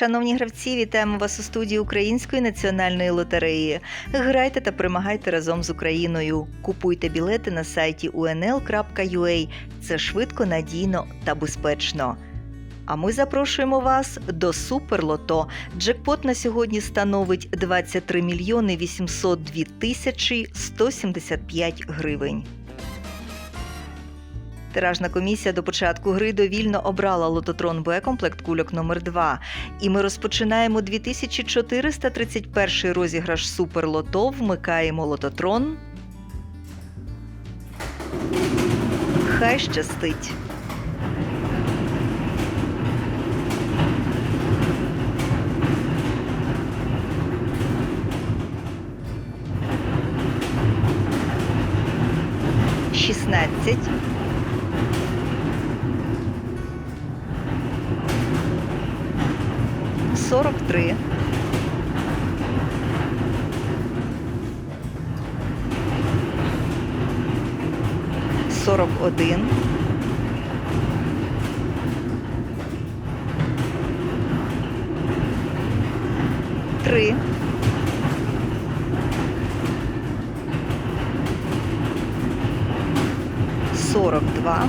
Шановні гравці, вітаємо вас у студії Української національної лотереї. Грайте та перемагайте разом з Україною. Купуйте білети на сайті unl.ua. Це швидко, надійно та безпечно. А ми запрошуємо вас до Суперлото. Джекпот на сьогодні становить 23 мільйони 802 тисячі 175 гривень. Тиражна комісія до початку гри довільно обрала лототрон Б комплект кульок номер 2 І ми розпочинаємо 2431 розіграш Суперлото. Вмикаємо лототрон. Хай щастить. Шістнадцять. Сорок три. Сорок один. Три. Сорок два.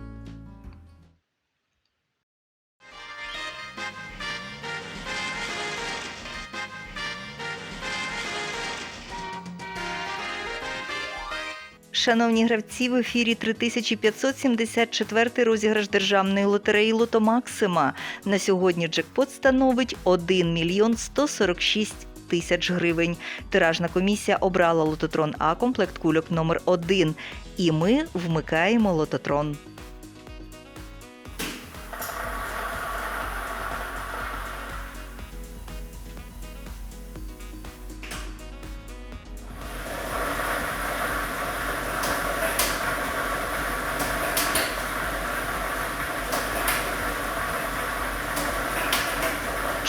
Шановні гравці, в ефірі 3574 розіграш державної лотереї Лото Максима. На сьогодні джекпот становить 1 мільйон 146 тисяч гривень. Тиражна комісія обрала лототрон А комплект кульок номер 1 І ми вмикаємо лототрон.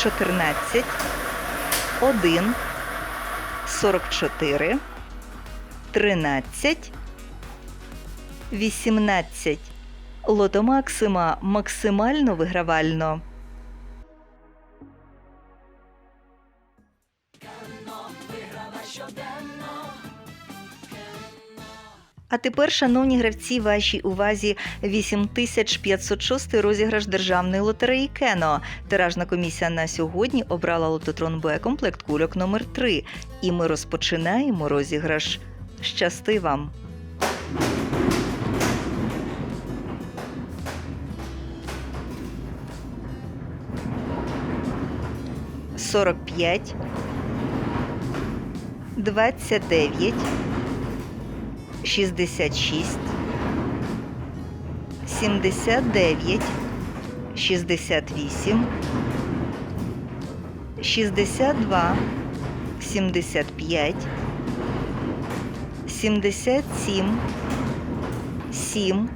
Чотирнадцять, один, сорок чотири, тринадцять, вісімнадцять. Лото Максима максимально вигравально. А тепер, шановні гравці, вашій увазі 8506 розіграш державної лотереї Кено. Тиражна комісія на сьогодні обрала лототрон Б комплект кульок номер 3 І ми розпочинаємо розіграш. Щасти вам! Сорок п'ять, двадцять дев'ять. 66, 79, 68, 62, 75, 77, 7,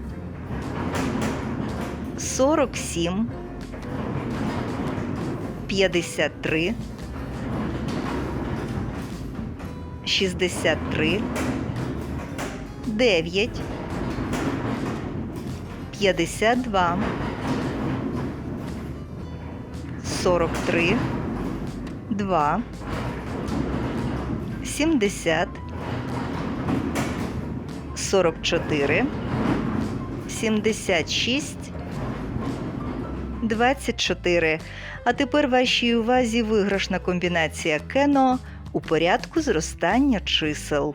47, 53, 63, 9, 52, 43, 2, 70, 44, 76, 24. А тепер вашій увазі виграшна комбінація Кено у порядку зростання чисел.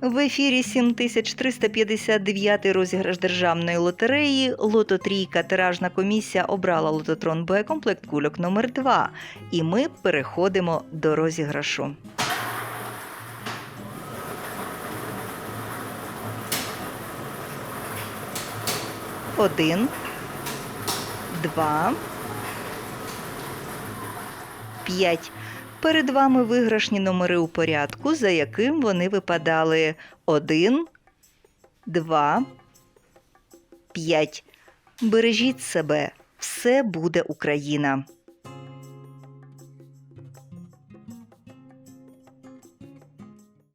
В ефірі 7359 розіграш державної лотереї. Лото Трійка тиражна комісія обрала лототрон Б комплект кульок номер 2 І ми переходимо до розіграшу. Один, два, п'ять. Перед вами виграшні номери у порядку, за яким вони випадали. Один, два, п'ять. Бережіть себе. Все буде Україна.